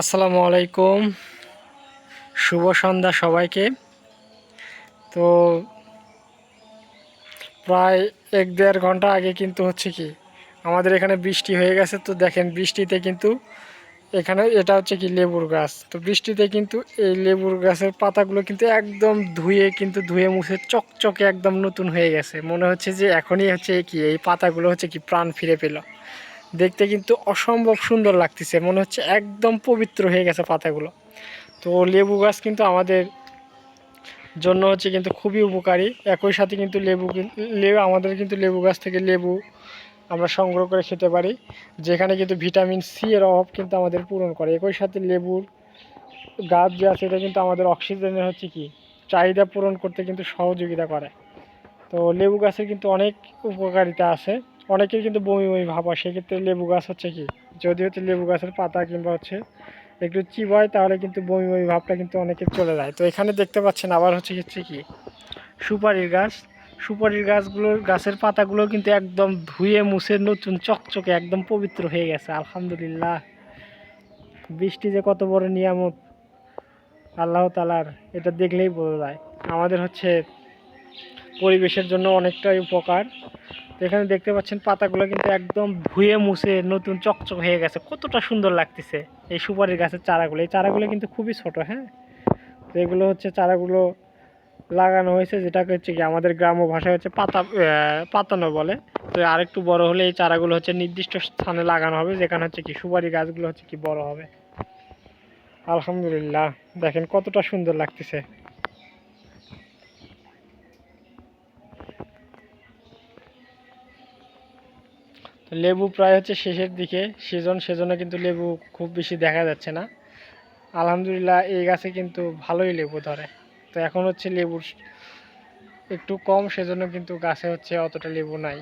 আসসালামু আলাইকুম। শুভ সন্ধ্যা সবাইকে। তো প্রায় এক দেড় ঘণ্টা আগে কিন্তু হচ্ছে কি, আমাদের এখানে বৃষ্টি হয়ে গেছে। তো দেখেন বৃষ্টিতে কিন্তু এখানে এটা হচ্ছে কি লেবুর গাছ। তো বৃষ্টিতে কিন্তু এই লেবুর গাছের পাতাগুলো কিন্তু একদম ধুয়ে, কিন্তু ধুয়ে মুছে চকচকে একদম নতুন হয়ে গেছে। মনে হচ্ছে যে এখনই হচ্ছে কি এই পাতাগুলো হচ্ছে কি প্রাণ ফিরে পেল। দেখতে কিন্তু অসম্ভব সুন্দর লাগতেছে। মনে হচ্ছে একদম পবিত্র হয়ে গেছে পাতাগুলো। তো লেবু গাছ কিন্তু আমাদের জন্য হচ্ছে কিন্তু খুবই উপকারী। একই সাথে কিন্তু লেবু লেবু আমাদের কিন্তু লেবু গাছ থেকে লেবু আমরা সংগ্রহ করে খেতে পারি। যেখানে কিন্তু ভিটামিন সি এর অভাব কিন্তু আমাদের পূরণ করে। একই সাথে লেবুর গাছ যে আছে, এটা কিন্তু আমাদের অক্সিজেনের হচ্ছে কি, চাহিদা পূরণ করতে কিন্তু সহযোগিতা করে। তো লেবু গাছের কিন্তু অনেক উপকারিতা আছে। অনেকের কিন্তু বমি বমি ভাব হয়, সেক্ষেত্রে লেবু গাছ হচ্ছে কি? যদি হচ্ছে লেবু গাছের পাতা কিংবা হচ্ছে একটু চিবায়, তাহলে কিন্তু বমি বমি ভাবটা কিন্তু অনেকের চলে যায়। তো এখানে দেখতে পাচ্ছেন আবার হচ্ছে হচ্ছে কি? সুপারির গাছ। সুপারির গাছগুলোর গাছের পাতাগুলো কিন্তু একদম ধুয়ে মুছে নতুন চকচকে একদম পবিত্র হয়ে গেছে, আলহামদুলিল্লাহ। বৃষ্টি যে কত বড় নিয়ামত, আল্লাহ তালার এটা দেখলেই বোঝা যায়। আমাদের হচ্ছে পরিবেশের জন্য অনেকটাই উপকার। এখানে দেখতে পাচ্ছেন পাতাগুলো কিন্তু একদম ধুয়ে মুছে নতুন চকচক হয়ে গেছে। কতটা সুন্দর লাগতেছে এই সুপারির গাছের চারাগুলো। এই চারাগুলো কিন্তু খুবই ছোট হ্যাঁ? তো এগুলো হচ্ছে চারাগুলো লাগানো হয়েছে, যেটাকে হচ্ছে কি আমাদের গ্রাম্য ভাষায় হচ্ছে পাতা পাতানো বলে। তো আরেকটু বড় হলে এই চারাগুলো হচ্ছে নির্দিষ্ট স্থানে লাগানো হবে, যেখানে হচ্ছে কি সুপারি গাছগুলো হচ্ছে কি বড় হবে। আলহামদুলিল্লাহ, দেখেন কতটা সুন্দর লাগতেছে। লেবু প্রায় হচ্ছে শেষের দিকে, সেজন সেজনে কিন্তু লেবু খুব বেশি দেখা যাচ্ছে না। আলহামদুলিল্লাহ এই গাছে কিন্তু ভালোই লেবু ধরে। তো এখন হচ্ছে লেবুর একটু কম, সেজন্য কিন্তু গাছে হচ্ছে অতটা লেবু নাই।